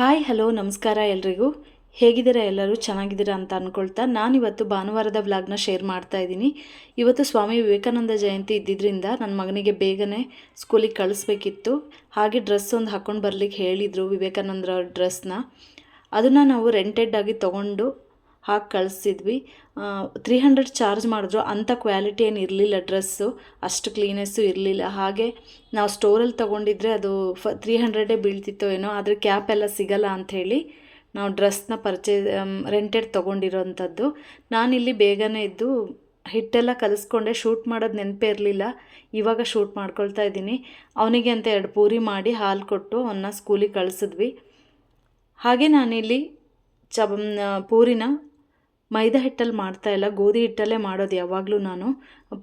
Hi, hello, ನಮಸ್ಕಾರ ಎಲ್ರಿಗೂ. ಹೇಗಿದ್ದೀರಾ ಎಲ್ಲರೂ? ಚೆನ್ನಾಗಿದ್ದೀರಾ ಅಂತ ಅಂದ್ಕೊಳ್ತಾ ನಾನಿವತ್ತು ಭಾನುವಾರದ ವ್ಲಾಗ್ನ ಶೇರ್ ಮಾಡ್ತಾ ಇದ್ದೀನಿ. ಇವತ್ತು ಸ್ವಾಮಿ ವಿವೇಕಾನಂದ ಜಯಂತಿ ಇದ್ದಿದ್ದರಿಂದ ನನ್ನ ಮಗನಿಗೆ ಬೇಗನೆ ಸ್ಕೂಲಿಗೆ ಕಳಿಸ್ಬೇಕಿತ್ತು. ಹಾಗೆ ಡ್ರೆಸ್ ಒಂದು ಹಾಕ್ಕೊಂಡು ಬರ್ಲಿಕ್ಕೆ ಹೇಳಿದರು ವಿವೇಕಾನಂದರ ಡ್ರೆಸ್ನ. ಅದನ್ನು ನಾವು ರೆಂಟೆಡ್ ಆಗಿ ತೊಗೊಂಡು ಹಾಕಿ ಕಳಿಸಿದ್ವಿ. ತ್ರೀ ಹಂಡ್ರೆಡ್ ಚಾರ್ಜ್ ಮಾಡಿದ್ರು. ಅಂಥ ಕ್ವಾಲಿಟಿ ಏನು ಇರಲಿಲ್ಲ ಡ್ರೆಸ್ಸು ಅಷ್ಟು ಕ್ಲೀನೆಸ್ಸು ಇರಲಿಲ್ಲ. ಹಾಗೆ ನಾವು ಸ್ಟೋರಲ್ಲಿ ತೊಗೊಂಡಿದ್ರೆ ಅದು ಫ ತ್ರೀ ಹಂಡ್ರೆಡೇ ಬೀಳ್ತಿತ್ತೋ ಏನೋ, ಆದರೆ ಕ್ಯಾಪ್ ಎಲ್ಲ ಸಿಗಲ್ಲ ಅಂಥೇಳಿ ನಾವು ಡ್ರೆಸ್ನ ಪರ್ಚೇಸ್ ರೆಂಟೆಡ್ ತೊಗೊಂಡಿರೋವಂಥದ್ದು ನಾನಿಲ್ಲಿ ಬೇಗನೆ ಇದ್ದು ಹಿಟ್ಟೆಲ್ಲ ಕಲಿಸ್ಕೊಂಡೆ. ಶೂಟ್ ಮಾಡೋದು ನೆನಪೇ ಇರಲಿಲ್ಲ. ಇವಾಗ ಶೂಟ್ ಮಾಡ್ಕೊಳ್ತಾ ಇದ್ದೀನಿ. ಅವನಿಗೆ ಅಂತ ಎರಡು ಪೂರಿ ಮಾಡಿ ಹಾಲು ಕೊಟ್ಟು ಅವನ್ನ ಸ್ಕೂಲಿಗೆ ಕಳಿಸಿದ್ವಿ. ಹಾಗೆ ನಾನಿಲ್ಲಿ ಚಬ ಪೂರಿನ ಮೈದಾ ಹಿಟ್ಟಲ್ಲಿ ಮಾಡ್ತಾ ಇಲ್ಲ, ಗೋಧಿ ಹಿಟ್ಟಲ್ಲೇ ಮಾಡೋದು ಯಾವಾಗಲೂ ನಾನು.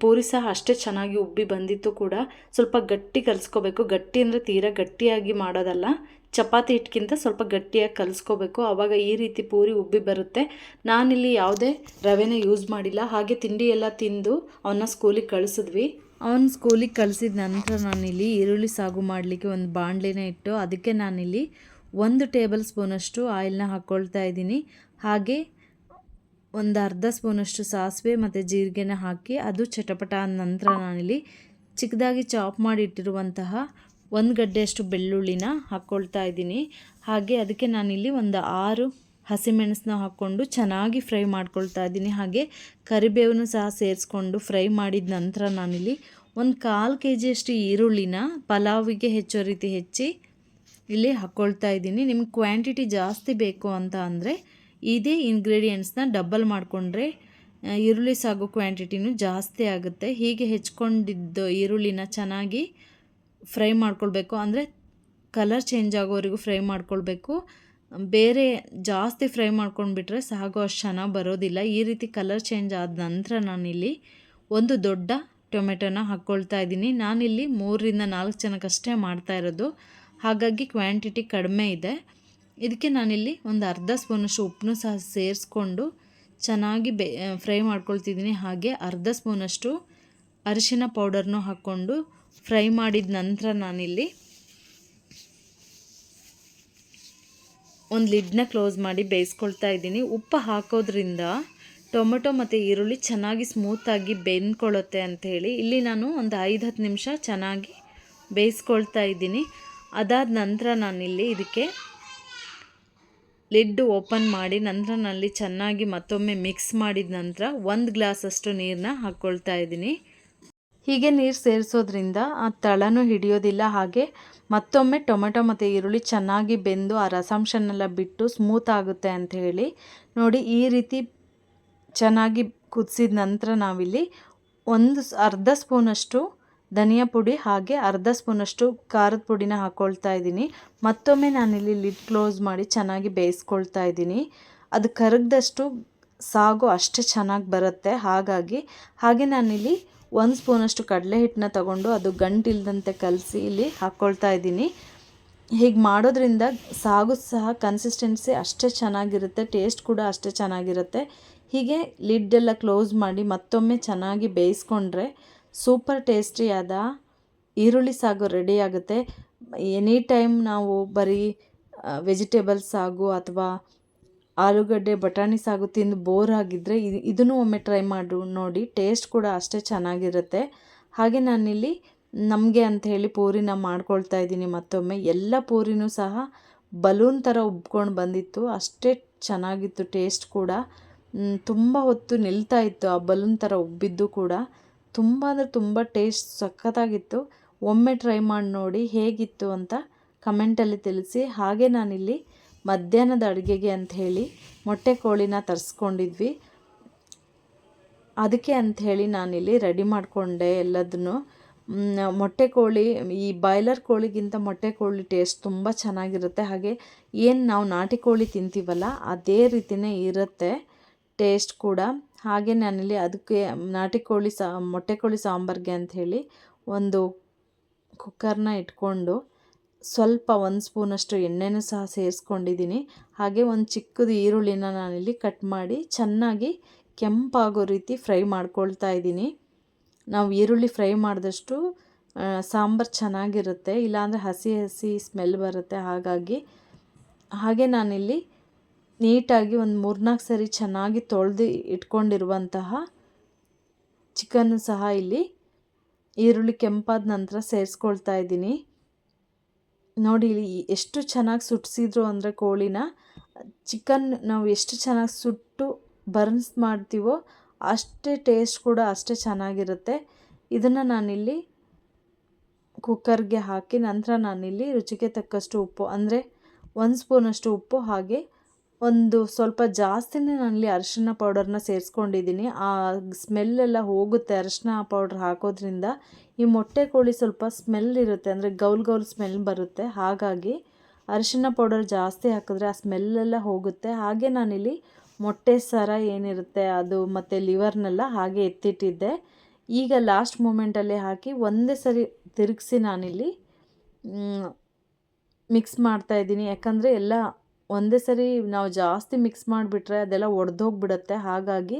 ಪೂರಿ ಸಹ ಅಷ್ಟೇ ಚೆನ್ನಾಗಿ ಉಬ್ಬಿ ಬಂದಿತ್ತು ಕೂಡ. ಸ್ವಲ್ಪ ಗಟ್ಟಿ ಕಲಿಸ್ಕೋಬೇಕು. ಗಟ್ಟಿ ಅಂದರೆ ತೀರಾ ಗಟ್ಟಿಯಾಗಿ ಮಾಡೋದಲ್ಲ. ಚಪಾತಿ ಹಿಟ್ಟಿಗಿಂತ ಸ್ವಲ್ಪ ಗಟ್ಟಿಯಾಗಿ ಕಲಿಸ್ಕೋಬೇಕು. ಆವಾಗ ಈ ರೀತಿ ಪೂರಿ ಉಬ್ಬಿ ಬರುತ್ತೆ. ನಾನಿಲ್ಲಿ ಯಾವುದೇ ರವೆನ ಯೂಸ್ ಮಾಡಿಲ್ಲ. ಹಾಗೆ ತಿಂಡಿ ಎಲ್ಲ ತಿಂದು ಅವನ್ನ ಸ್ಕೂಲಿಗೆ ಕಳಿಸಿದ್ವಿ. ಅವನ ಸ್ಕೂಲಿಗೆ ಕಳಿಸಿದ ನಂತರ ನಾನಿಲ್ಲಿ ಈರುಳ್ಳಿ ಸಾಗು ಮಾಡಲಿಕ್ಕೆ ಒಂದು ಬಾಣಲೆನ ಇಟ್ಟು, ಅದಕ್ಕೆ ನಾನಿಲ್ಲಿ ಒಂದು ಟೇಬಲ್ ಸ್ಪೂನಷ್ಟು ಆಯಿಲ್ನ ಹಾಕ್ಕೊಳ್ತಾ ಇದ್ದೀನಿ. ಹಾಗೆ ಒಂದು ಅರ್ಧ ಸ್ಪೂನಷ್ಟು ಸಾಸಿವೆ ಮತ್ತು ಜೀರಿಗೆನ ಹಾಕಿ ಅದು ಚಟಪಟ ಆದ ನಂತರ ನಾನಿಲ್ಲಿ ಚಿಕ್ಕದಾಗಿ ಚಾಪ್ ಮಾಡಿ ಇಟ್ಟಿರುವಂತಹ ಒಂದು ಗಡ್ಡೆಯಷ್ಟು ಬೆಳ್ಳುಳ್ಳಿನ ಹಾಕ್ಕೊಳ್ತಾ ಇದ್ದೀನಿ. ಹಾಗೆ ಅದಕ್ಕೆ ನಾನಿಲ್ಲಿ ಒಂದು ಆರು ಹಸಿಮೆಣಸನ್ನ ಹಾಕ್ಕೊಂಡು ಚೆನ್ನಾಗಿ ಫ್ರೈ ಮಾಡ್ಕೊಳ್ತಾ ಇದ್ದೀನಿ. ಹಾಗೆ ಕರಿಬೇವನ್ನು ಸಹ ಸೇರಿಸ್ಕೊಂಡು ಫ್ರೈ ಮಾಡಿದ ನಂತರ ನಾನಿಲ್ಲಿ ಒಂದು ಕಾಲು ಕೆ ಜಿಯಷ್ಟು ಈರುಳ್ಳಿನ ಪಲಾವಿಗೆ ಹೆಚ್ಚೋ ರೀತಿ ಹೆಚ್ಚಿ ಇಲ್ಲಿ ಹಾಕ್ಕೊಳ್ತಾ ಇದ್ದೀನಿ. ನಿಮ್ಗೆ ಕ್ವಾಂಟಿಟಿ ಜಾಸ್ತಿ ಬೇಕು ಅಂತ ಅಂದರೆ ಇದೇ ಇಂಗ್ರೀಡಿಯೆಂಟ್ಸ್ನ ಡಬ್ಬಲ್ ಮಾಡಿಕೊಂಡ್ರೆ ಈರುಳ್ಳಿ ಸಾಗು ಕ್ವಾಂಟಿಟಿನೂ ಜಾಸ್ತಿ ಆಗುತ್ತೆ. ಹೀಗೆ ಹೆಚ್ಕೊಂಡಿದ್ದು ಈರುಳ್ಳಿನ ಚೆನ್ನಾಗಿ ಫ್ರೈ ಮಾಡ್ಕೊಳ್ಬೇಕು. ಅಂದರೆ ಕಲರ್ ಚೇಂಜ್ ಆಗೋವರೆಗೂ ಫ್ರೈ ಮಾಡ್ಕೊಳ್ಬೇಕು. ಬೇರೆ ಜಾಸ್ತಿ ಫ್ರೈ ಮಾಡ್ಕೊಂಡ್ಬಿಟ್ರೆ ಸಾಗು ಅಷ್ಟು ಚೆನ್ನಾಗಿ ಬರೋದಿಲ್ಲ. ಈ ರೀತಿ ಕಲರ್ ಚೇಂಜ್ ಆದ ನಂತರ ನಾನಿಲ್ಲಿ ಒಂದು ದೊಡ್ಡ ಟೊಮೆಟೊನ ಹಾಕ್ಕೊಳ್ತಾ ಇದ್ದೀನಿ. ನಾನಿಲ್ಲಿ ಮೂರರಿಂದ ನಾಲ್ಕು ಜನಕ್ಕಷ್ಟೇ ಮಾಡ್ತಾ ಇರೋದು. ಹಾಗಾಗಿ ಕ್ವಾಂಟಿಟಿ ಕಡಿಮೆ ಇದೆ. ಇದಕ್ಕೆ ನಾನಿಲ್ಲಿ ಒಂದು ಅರ್ಧ ಸ್ಪೂನಷ್ಟು ಉಪ್ಪನ್ನು ಸಹ ಸೇರಿಸ್ಕೊಂಡು ಚೆನ್ನಾಗಿ ಬೆ ಫ್ರೈ ಮಾಡ್ಕೊಳ್ತಿದ್ದೀನಿ. ಹಾಗೆ ಅರ್ಧ ಸ್ಪೂನಷ್ಟು ಅರಿಶಿನ ಪೌಡರ್ನೂ ಹಾಕ್ಕೊಂಡು ಫ್ರೈ ಮಾಡಿದ ನಂತರ ನಾನಿಲ್ಲಿ ಒಂದು ಲಿಡ್ನ ಕ್ಲೋಸ್ ಮಾಡಿ ಬೇಯಿಸ್ಕೊಳ್ತಾ ಇದ್ದೀನಿ. ಉಪ್ಪು ಹಾಕೋದ್ರಿಂದ ಟೊಮೆಟೊ ಮತ್ತು ಈರುಳ್ಳಿ ಚೆನ್ನಾಗಿ ಸ್ಮೂತಾಗಿ ಬೆಂದ್ಕೊಳ್ಳುತ್ತೆ ಅಂಥೇಳಿ ಇಲ್ಲಿ ನಾನು ಒಂದು ಐದು ಹತ್ತು ನಿಮಿಷ ಚೆನ್ನಾಗಿ ಬೇಯಿಸ್ಕೊಳ್ತಾ ಇದ್ದೀನಿ. ಅದಾದ ನಂತರ ನಾನಿಲ್ಲಿ ಇದಕ್ಕೆ ಲಿಡ್ ಓಪನ್ ಮಾಡಿ ನಂತರ ನಲ್ಲಿ ಚೆನ್ನಾಗಿ ಮತ್ತೊಮ್ಮೆ ಮಿಕ್ಸ್ ಮಾಡಿದ ನಂತರ ಒಂದು ಗ್ಲಾಸಷ್ಟು ನೀರನ್ನ ಹಾಕ್ಕೊಳ್ತಾ ಇದ್ದೀನಿ. ಹೀಗೆ ನೀರು ಸೇರಿಸೋದ್ರಿಂದ ಆ ತಳನೂ ಹಿಡಿಯೋದಿಲ್ಲ, ಹಾಗೆ ಮತ್ತೊಮ್ಮೆ ಟೊಮೆಟೊ ಮತ್ತು ಈರುಳ್ಳಿ ಚೆನ್ನಾಗಿ ಬೆಂದು ಆ ರಸಾಂಶನೆಲ್ಲ ಬಿಟ್ಟು ಸ್ಮೂತ್ ಆಗುತ್ತೆ ಅಂತ ಹೇಳಿ ನೋಡಿ ಈ ರೀತಿ ಚೆನ್ನಾಗಿ ಕುದಿಸಿದ ನಂತರ ನಾವಿಲ್ಲಿ ಒಂದು ಅರ್ಧ ಸ್ಪೂನಷ್ಟು ಧನಿಯಾ ಪುಡಿ ಹಾಗೆ ಅರ್ಧ ಸ್ಪೂನಷ್ಟು ಖಾರದ ಪುಡಿನ ಹಾಕ್ಕೊಳ್ತಾ ಇದ್ದೀನಿ. ಮತ್ತೊಮ್ಮೆ ನಾನಿಲ್ಲಿ ಲಿಡ್ ಕ್ಲೋಸ್ ಮಾಡಿ ಚೆನ್ನಾಗಿ ಬೇಯಿಸ್ಕೊಳ್ತಾ ಇದ್ದೀನಿ. ಅದು ಕರಗ್ದಷ್ಟು ಸಾಗು ಅಷ್ಟೇ ಚೆನ್ನಾಗಿ ಬರುತ್ತೆ. ಹಾಗಾಗಿ, ಹಾಗೆ ನಾನಿಲ್ಲಿ ಒಂದು ಸ್ಪೂನಷ್ಟು ಕಡಲೆ ಹಿಟ್ಟನ್ನ ತಗೊಂಡು ಅದು ಗಂಟಿಲ್ದಂತೆ ಕಲಸಿ ಇಲ್ಲಿ ಹಾಕ್ಕೊಳ್ತಾ ಇದ್ದೀನಿ. ಹೀಗೆ ಮಾಡೋದ್ರಿಂದ ಸಾಗು ಸಹ ಕನ್ಸಿಸ್ಟೆನ್ಸಿ ಅಷ್ಟೇ ಚೆನ್ನಾಗಿರುತ್ತೆ ಟೇಸ್ಟ್ ಕೂಡ ಅಷ್ಟೇ ಚೆನ್ನಾಗಿರುತ್ತೆ. ಹೀಗೆ ಲಿಡ್ಡೆಲ್ಲ ಕ್ಲೋಸ್ ಮಾಡಿ ಮತ್ತೊಮ್ಮೆ ಚೆನ್ನಾಗಿ ಬೇಯಿಸ್ಕೊಂಡ್ರೆ ಸೂಪರ್ ಟೇಸ್ಟಿಯಾದ ಈರುಳ್ಳಿ ಸಾಗು ರೆಡಿ ಆಗುತ್ತೆ. ಎನಿ ಟೈಮ್ ನಾವು ಬರೀ ವೆಜಿಟೇಬಲ್ಸ್ ಸಾಗು ಅಥವಾ ಆಲೂಗಡ್ಡೆ, ಬಟಾಣಿ ಸಾಗು ತಿಂದು ಬೋರ್ ಆಗಿದ್ದರೆ ಇದು ಇದನ್ನು ಒಮ್ಮೆ ಟ್ರೈ ಮಾಡು, ನೋಡಿ ಟೇಸ್ಟ್ ಕೂಡ ಅಷ್ಟೇ ಚೆನ್ನಾಗಿರುತ್ತೆ. ಹಾಗೆ ನಾನಿಲ್ಲಿ ನಮಗೆ ಅಂತ ಹೇಳಿ ಪೂರಿನ ಮಾಡ್ಕೊಳ್ತಾ ಇದ್ದೀನಿ ಮತ್ತೊಮ್ಮೆ. ಎಲ್ಲ ಪೂರಿನೂ ಸಹ ಬಲೂನ್ ಥರ ಉಬ್ಕೊಂಡು ಬಂದಿತ್ತು. ಅಷ್ಟೇ ಚೆನ್ನಾಗಿತ್ತು ಟೇಸ್ಟ್ ಕೂಡ. ತುಂಬ ಹೊತ್ತು ನಿಲ್ತಾ ಇತ್ತು ಆ ಬಲೂನ್ ಥರ ಉಬ್ಬಿದ್ದು ಕೂಡ. ತುಂಬ ಅಂದರೆ ತುಂಬ ಟೇಸ್ಟ್ ಸಖತ್ತಾಗಿತ್ತು. ಒಮ್ಮೆ ಟ್ರೈ ಮಾಡಿ ನೋಡಿ ಹೇಗಿತ್ತು ಅಂತ ಕಮೆಂಟಲ್ಲಿ ತಿಳಿಸಿ. ಹಾಗೆ ನಾನಿಲ್ಲಿ ಮಧ್ಯಾಹ್ನದ ಅಡುಗೆಗೆ ಅಂತ ಹೇಳಿ ಮೊಟ್ಟೆ ಕೋಳಿನ ತರಿಸ್ಕೊಂಡಿದ್ವಿ. ಅದಕ್ಕೆ ಅಂಥೇಳಿ ನಾನಿಲ್ಲಿ ರೆಡಿ ಮಾಡಿಕೊಂಡೆ ಎಲ್ಲದನ್ನು ಮೊಟ್ಟೆ ಕೋಳಿ, ಈ ಬಾಯ್ಲರ್ ಕೋಳಿಗಿಂತ ಮೊಟ್ಟೆ ಕೋಳಿ ಟೇಸ್ಟ್ ತುಂಬ ಚೆನ್ನಾಗಿರುತ್ತೆ. ಹಾಗೆ ಏನು ನಾವು ನಾಟಿ ಕೋಳಿ ತಿಂತೀವಲ್ಲ, ಅದೇ ರೀತಿಯೇ ಇರುತ್ತೆ ಟೇಸ್ಟ್ ಕೂಡ. ಹಾಗೆ ನಾನಿಲ್ಲಿ ಅದಕ್ಕೆ ನಾಟಿ ಕೋಳಿ ಸಾ, ಮೊಟ್ಟೆ ಕೋಳಿ ಸಾಂಬಾರಿಗೆ ಅಂಥೇಳಿ ಒಂದು ಕುಕ್ಕರ್ನ ಇಟ್ಕೊಂಡು ಸ್ವಲ್ಪ ಒಂದು ಸ್ಪೂನಷ್ಟು ಎಣ್ಣೆನೂ ಸಹ ಸೇರಿಸ್ಕೊಂಡಿದ್ದೀನಿ. ಹಾಗೆ ಒಂದು ಚಿಕ್ಕದು ಈರುಳ್ಳಿನ ನಾನಿಲ್ಲಿ ಕಟ್ ಮಾಡಿ ಚೆನ್ನಾಗಿ ಕೆಂಪಾಗೋ ರೀತಿ ಫ್ರೈ ಮಾಡ್ಕೊಳ್ತಾ ಇದ್ದೀನಿ. ನಾವು ಈರುಳ್ಳಿ ಫ್ರೈ ಮಾಡಿದಷ್ಟು ಸಾಂಬಾರು ಚೆನ್ನಾಗಿರುತ್ತೆ. ಇಲ್ಲಾಂದರೆ ಹಸಿ ಹಸಿ ಸ್ಮೆಲ್ ಬರುತ್ತೆ ಹಾಗಾಗಿ. ಹಾಗೆ ನಾನಿಲ್ಲಿ ನೀಟಾಗಿ ಒಂದು ಮೂರ್ನಾಲ್ಕು ಸರಿ ಚೆನ್ನಾಗಿ ತೊಳೆದು ಇಟ್ಕೊಂಡಿರುವಂತಹ ಚಿಕನ್ನು ಸಹ ಇಲ್ಲಿ ಈರುಳ್ಳಿ ಕೆಂಪಾದ ನಂತರ ಸೇರಿಸ್ಕೊಳ್ತಾ ಇದ್ದೀನಿ. ನೋಡಿ ಇಲ್ಲಿ ಎಷ್ಟು ಚೆನ್ನಾಗಿ ಸುಟ್ಟಿಸಿದ್ರು ಅಂದರೆ ಕೋಳಿನ, ಚಿಕನ್ ನಾವು ಎಷ್ಟು ಚೆನ್ನಾಗಿ ಸುಟ್ಟು ಬರ್ನ್ಸ್ ಮಾಡ್ತೀವೋ ಅಷ್ಟೇ ಟೇಸ್ಟ್ ಕೂಡ ಅಷ್ಟೇ ಚೆನ್ನಾಗಿರುತ್ತೆ. ಇದನ್ನು ನಾನಿಲ್ಲಿ ಕುಕ್ಕರ್ಗೆ ಹಾಕಿ ನಂತರ ನಾನಿಲ್ಲಿ ರುಚಿಗೆ ತಕ್ಕಷ್ಟು ಉಪ್ಪು, ಅಂದರೆ ಒಂದು ಸ್ಪೂನಷ್ಟು ಉಪ್ಪು ಹಾಗೆ ಒಂದು ಸ್ವಲ್ಪ ಜಾಸ್ತಿನೇ ನಾನಿಲ್ಲಿ ಅರಿಶಿನ ಪೌಡರ್ನ ಸೇರಿಸ್ಕೊಂಡಿದ್ದೀನಿ. ಆ ಸ್ಮೆಲ್ ಎಲ್ಲ ಹೋಗುತ್ತೆ ಅರಿಶಿನ ಪೌಡ್ರ್ ಹಾಕೋದ್ರಿಂದ. ಈ ಮೊಟ್ಟೆ ಕೋಳಿ ಸ್ವಲ್ಪ ಸ್ಮೆಲ್ ಇರುತ್ತೆ, ಅಂದರೆ ಗೌಲ್ ಗೌಲ್ ಸ್ಮೆಲ್ ಬರುತ್ತೆ. ಹಾಗಾಗಿ ಅರಿಶಿನ ಪೌಡರ್ ಜಾಸ್ತಿ ಹಾಕಿದ್ರೆ ಆ ಸ್ಮೆಲ್ಲೆಲ್ಲ ಹೋಗುತ್ತೆ. ಹಾಗೆ ನಾನಿಲ್ಲಿ ಮೊಟ್ಟೆ ಸರ ಏನಿರುತ್ತೆ, ಅದು ಮತ್ತು ಲಿವರ್ನೆಲ್ಲ ಹಾಗೆ ಎತ್ತಿಟ್ಟಿದ್ದೆ. ಈಗ ಲಾಸ್ಟ್ ಮೂಮೆಂಟಲ್ಲಿ ಹಾಕಿ ಒಂದೇ ಸರಿ ತಿರುಗಿಸಿ ನಾನಿಲ್ಲಿ ಮಿಕ್ಸ್ ಮಾಡ್ತಾಯಿದ್ದೀನಿ ಯಾಕಂದರೆ ಎಲ್ಲ ಒಂದೇ ಸರಿ ನಾವು ಜಾಸ್ತಿ ಮಿಕ್ಸ್ ಮಾಡಿಬಿಟ್ರೆ ಅದೆಲ್ಲ ಒಡೆದೋಗ್ಬಿಡುತ್ತೆ. ಹಾಗಾಗಿ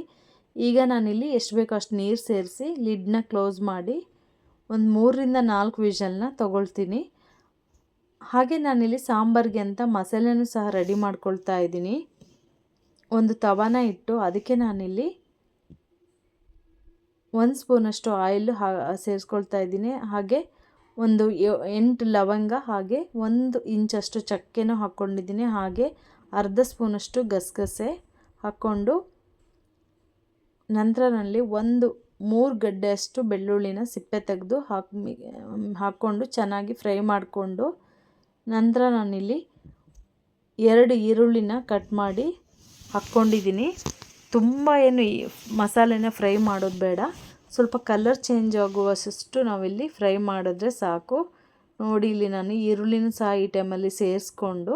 ಈಗ ನಾನಿಲ್ಲಿ ಎಷ್ಟು ಬೇಕೋ ಅಷ್ಟು ನೀರು ಸೇರಿಸಿ ಲಿಡ್ನ ಕ್ಲೋಸ್ ಮಾಡಿ ಒಂದು ಮೂರರಿಂದ ನಾಲ್ಕು ವಿಷಲ್ನ ತೊಗೊಳ್ತೀನಿ. ಹಾಗೆ ನಾನಿಲ್ಲಿ ಸಾಂಬಾರಿಗೆ ಅಂತ ಮಸಾಲೆನೂ ಸಹ ರೆಡಿ ಮಾಡ್ಕೊಳ್ತಾ ಇದ್ದೀನಿ. ಒಂದು ತವಾನ ಇಟ್ಟು ಅದಕ್ಕೆ ನಾನಿಲ್ಲಿ ಒಂದು ಸ್ಪೂನಷ್ಟು ಆಯಿಲ್ ಹಾ ಸೇರಿಸ್ಕೊಳ್ತಾ ಇದ್ದೀನಿ. ಹಾಗೆ ಒಂದು ಎಂಟು ಲವಂಗ ಹಾಗೆ ಒಂದು ಇಂಚಷ್ಟು ಚಕ್ಕೆನೂ ಹಾಕ್ಕೊಂಡಿದ್ದೀನಿ. ಹಾಗೆ ಅರ್ಧ ಸ್ಪೂನಷ್ಟು ಗಸಗಸೆ ಹಾಕ್ಕೊಂಡು ನಂತರನಲ್ಲಿ ಒಂದು ಮೂರು ಗಡ್ಡೆಯಷ್ಟು ಬೆಳ್ಳುಳ್ಳಿನ ಸಿಪ್ಪೆ ತೆಗೆದು ಹಾಕಿ, ಹಾಕ್ಕೊಂಡು ಚೆನ್ನಾಗಿ ಫ್ರೈ ಮಾಡಿಕೊಂಡು ನಂತರ ನಾನಿಲ್ಲಿ ಎರಡು ಈರುಳ್ಳಿನ ಕಟ್ ಮಾಡಿ ಹಾಕ್ಕೊಂಡಿದ್ದೀನಿ. ತುಂಬ ಏನು ಮಸಾಲೆನ ಫ್ರೈ ಮಾಡೋದು ಬೇಡ. ಸ್ವಲ್ಪ ಕಲರ್ ಚೇಂಜ್ ಆಗುವಷ್ಟು ನಾವಿಲ್ಲಿ ಫ್ರೈ ಮಾಡಿದ್ರೆ ಸಾಕು. ನೋಡಿ ಇಲ್ಲಿ ನಾನು ಈರುಳ್ಳಿನೂ ಸಹ ಈ ಟೈಮಲ್ಲಿ ಸೇರಿಸ್ಕೊಂಡು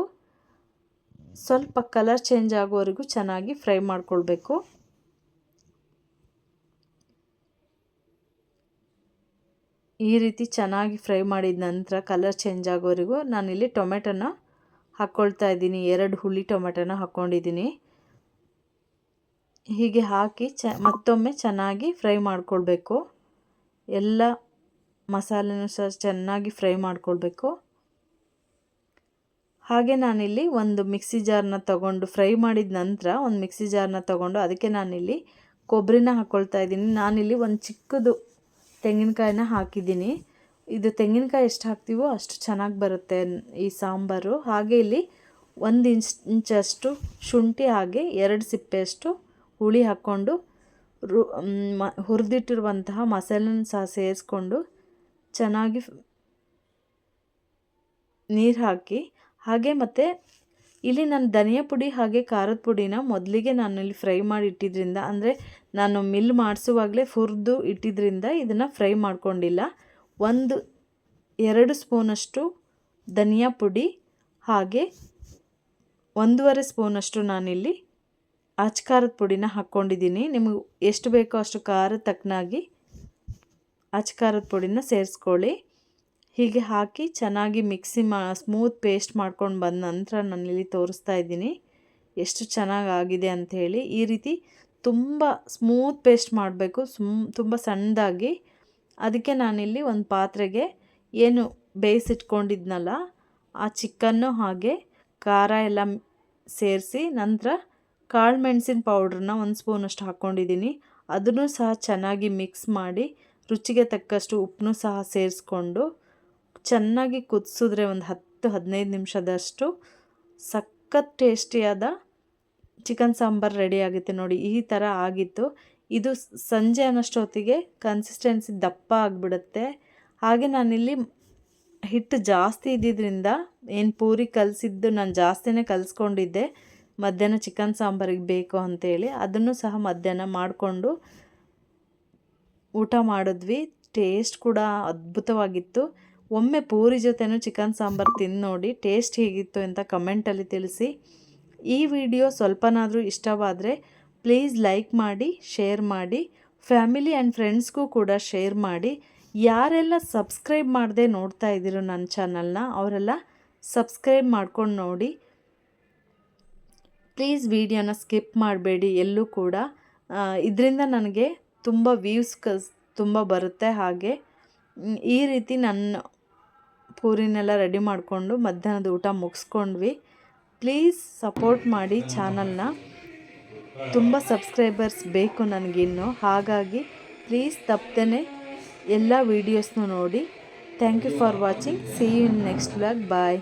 ಸ್ವಲ್ಪ ಕಲರ್ ಚೇಂಜ್ ಆಗೋವರೆಗೂ ಚೆನ್ನಾಗಿ ಫ್ರೈ ಮಾಡಿಕೊಳ್ಬೇಕು. ಈ ರೀತಿ ಚೆನ್ನಾಗಿ ಫ್ರೈ ಮಾಡಿದ ನಂತರ ಕಲರ್ ಚೇಂಜ್ ಆಗೋವರೆಗೂ ನಾನಿಲ್ಲಿ ಟೊಮೆಟೊನ ಹಾಕ್ಕೊಳ್ತಾ ಇದ್ದೀನಿ. ಎರಡು ಹುಳಿ ಟೊಮೆಟೊನ ಹಾಕ್ಕೊಂಡಿದ್ದೀನಿ ಹೀಗೆ ಹಾಕಿ ಚ, ಮತ್ತೊಮ್ಮೆ ಚೆನ್ನಾಗಿ ಫ್ರೈ ಮಾಡಿಕೊಳ್ಬೇಕು. ಎಲ್ಲ ಮಸಾಲೆನೂ ಸಹ ಚೆನ್ನಾಗಿ ಫ್ರೈ ಮಾಡಿಕೊಳ್ಬೇಕು. ಹಾಗೆ ನಾನಿಲ್ಲಿ ಒಂದು ಮಿಕ್ಸಿ ಜಾರ್ನ ತಗೊಂಡು ಫ್ರೈ ಮಾಡಿದ ನಂತರ ಒಂದು ಮಿಕ್ಸಿ ಜಾರ್ನ ತಗೊಂಡು ಅದಕ್ಕೆ ನಾನಿಲ್ಲಿ ಕೊಬ್ಬರಿನ ಹಾಕ್ಕೊಳ್ತಾ ಇದ್ದೀನಿ. ನಾನಿಲ್ಲಿ ಒಂದು ಚಿಕ್ಕದು ತೆಂಗಿನಕಾಯಿನ ಹಾಕಿದ್ದೀನಿ. ಇದು ತೆಂಗಿನಕಾಯಿ ಎಷ್ಟು ಹಾಕ್ತೀವೋ ಅಷ್ಟು ಚೆನ್ನಾಗಿ ಬರುತ್ತೆ ಈ ಸಾಂಬಾರು. ಹಾಗೆ ಇಲ್ಲಿ ಒಂದು ಇಂಚ್, ಇಂಚಷ್ಟು ಶುಂಠಿ ಹಾಗೆ ಎರಡು ಸಿಪ್ಪೆಯಷ್ಟು ಹುಳಿ ಹಾಕ್ಕೊಂಡು ರು, ಮ ಹುರಿದಿಟ್ಟಿರುವಂತಹ ಮಸಾಲೆನ ಸಹ ಸೇರಿಸ್ಕೊಂಡು ಚೆನ್ನಾಗಿ ನೀರು ಹಾಕಿ. ಹಾಗೆ ಮತ್ತು ಇಲ್ಲಿ ನಾನು ಧನಿಯಾ ಪುಡಿ ಹಾಗೆ ಖಾರದ ಪುಡಿನ ಮೊದಲಿಗೆ ನಾನು ಇಲ್ಲಿ ಫ್ರೈ ಮಾಡಿ ಇಟ್ಟಿದ್ದರಿಂದ ಅಂದರೆ ನಾನು ಮಿಲ್ ಮಾಡಿಸುವಾಗಲೇ ಹುರಿದು ಇಟ್ಟಿದ್ದರಿಂದ ಇದನ್ನು ಫ್ರೈ ಮಾಡ್ಕೊಂಡಿಲ್ಲ. ಒಂದು, ಎರಡು ಸ್ಪೂನಷ್ಟು ಧನಿಯಾ ಪುಡಿ ಹಾಗೆ ಒಂದೂವರೆ ಸ್ಪೂನಷ್ಟು ನಾನಿಲ್ಲಿ ಅಚ್ ಖಾರದ ಪುಡಿನ ಹಾಕ್ಕೊಂಡಿದ್ದೀನಿ. ನಿಮಗೆ ಎಷ್ಟು ಬೇಕೋ ಅಷ್ಟು ಖಾರ ತಕ್ಕನಾಗಿ ಅಚ್ಚ ಖಾರದ ಪುಡಿನ ಸೇರಿಸ್ಕೊಳ್ಳಿ. ಹೀಗೆ ಹಾಕಿ ಚೆನ್ನಾಗಿ ಮಿಕ್ಸಿ ಮಾ, ಸ್ಮೂತ್ ಪೇಸ್ಟ್ ಮಾಡ್ಕೊಂಡು ಬಂದ ನಂತರ ನಾನಿಲ್ಲಿ ತೋರಿಸ್ತಾ ಇದ್ದೀನಿ. ಎಷ್ಟು ಚೆನ್ನಾಗಿ ಆಗಿದೆ ಅಂಥೇಳಿ ಈ ರೀತಿ ತುಂಬ ಸ್ಮೂತ್ ಪೇಸ್ಟ್ ಮಾಡಬೇಕು. ಸುಮ್, ತುಂಬ ಸಣ್ಣದಾಗಿ. ಅದಕ್ಕೆ ನಾನಿಲ್ಲಿ ಒಂದು ಪಾತ್ರೆಗೆ ಏನು ಬೇಯಿಸಿಟ್ಕೊಂಡಿದ್ನಲ್ಲ, ಆ ಚಿಕನ್ನು ಹಾಗೆ ಖಾರ ಎಲ್ಲ ಸೇರಿಸಿ ನಂತರ ಕಾಳು ಮೆಣಸಿನ ಪೌಡ್ರನ್ನ ಒಂದು ಸ್ಪೂನಷ್ಟು ಹಾಕ್ಕೊಂಡಿದ್ದೀನಿ ಅದನ್ನು ಸಹ ಚೆನ್ನಾಗಿ ಮಿಕ್ಸ್ ಮಾಡಿ, ರುಚಿಗೆ ತಕ್ಕಷ್ಟು ಉಪ್ಪನ್ನು ಸಹ ಸೇರಿಸ್ಕೊಂಡು, ಚೆನ್ನಾಗಿ ಕುದಿಸಿದ್ರೆ ಒಂದು ಹತ್ತು ಹದಿನೈದು ನಿಮಿಷದಷ್ಟು ಸಖತ್ ಟೇಸ್ಟಿಯಾದ ಚಿಕನ್ ಸಾಂಬಾರು ರೆಡಿ ಆಗುತ್ತೆ ನೋಡಿ, ಈ ಥರ ಆಗಿತ್ತು. ಇದು ಸಂಜೆ ಅನ್ನೋಷ್ಟೊತ್ತಿಗೆ ಕನ್ಸಿಸ್ಟೆನ್ಸಿ ದಪ್ಪ ಆಗಿಬಿಡುತ್ತೆ. ಹಾಗೆ ನಾನಿಲ್ಲಿ ಹಿಟ್ಟು ಜಾಸ್ತಿ ಇದ್ದಿದ್ದರಿಂದ ಏನು ಪೂರಿ ಕಲಸಿದ್ದು ನಾನು ಜಾಸ್ತಿನೇ ಕಲಿಸ್ಕೊಂಡಿದ್ದೆ. ಮಧ್ಯಾಹ್ನ ಚಿಕನ್ ಸಾಂಬಾರಿಗೆ ಬೇಕು ಅಂತೇಳಿ ಅದನ್ನು ಸಹ ಮಧ್ಯಾಹ್ನ ಮಾಡಿಕೊಂಡು ಊಟ ಮಾಡಿದ್ವಿ. ಟೇಸ್ಟ್ ಕೂಡ ಅದ್ಭುತವಾಗಿತ್ತು. ಒಮ್ಮೆ ಪೂರಿ ಜೊತೆನೂ ಚಿಕನ್ ಸಾಂಬಾರು ತಿಂದು ನೋಡಿ ಟೇಸ್ಟ್ ಹೇಗಿತ್ತು ಅಂತ ಕಮೆಂಟಲ್ಲಿ ತಿಳಿಸಿ. ಈ ವಿಡಿಯೋ ಸ್ವಲ್ಪನಾದರೂ ಇಷ್ಟವಾದರೆ ಪ್ಲೀಸ್ ಲೈಕ್ ಮಾಡಿ ಶೇರ್ ಮಾಡಿ ಫ್ಯಾಮಿಲಿ ಆ್ಯಂಡ್ ಫ್ರೆಂಡ್ಸ್ಗೂ ಕೂಡ ಶೇರ್ ಮಾಡಿ. ಯಾರೆಲ್ಲ ಸಬ್ಸ್ಕ್ರೈಬ್ ಮಾಡದೆ ನೋಡ್ತಾ ಇದ್ದೀರೋ ನನ್ನ ಚಾನಲ್ನ ಅವರೆಲ್ಲ ಸಬ್ಸ್ಕ್ರೈಬ್ ಮಾಡ್ಕೊಂಡು ನೋಡಿ. ಪ್ಲೀಸ್ ವೀಡಿಯೋನ ಸ್ಕಿಪ್ ಮಾಡಬೇಡಿ, ಎಲ್ಲೂ ಕೂಡ. ಇದರಿಂದ ನನಗೆ ತುಂಬ ವ್ಯೂಸ್ ಕಸ್ ತುಂಬ ಬರುತ್ತೆ. ಹಾಗೆ ಈ ರೀತಿ ನನ್ನ ಪೂರಿನೆಲ್ಲ ರೆಡಿ ಮಾಡಿಕೊಂಡು ಮಧ್ಯಾಹ್ನದ ಊಟ ಮುಗಿಸ್ಕೊಂಡ್ವಿ. ಪ್ಲೀಸ್ ಸಪೋರ್ಟ್ ಮಾಡಿ ಚಾನಲ್ನ. ತುಂಬ ಸಬ್ಸ್ಕ್ರೈಬರ್ಸ್ ಬೇಕು ನನಗಿನ್ನು. ಹಾಗಾಗಿ, ಪ್ಲೀಸ್ ತಪ್ಪದೇ ಎಲ್ಲ ವೀಡಿಯೋಸ್ನೂ ನೋಡಿ. Thank you for watching. See you in next vlog. Bye.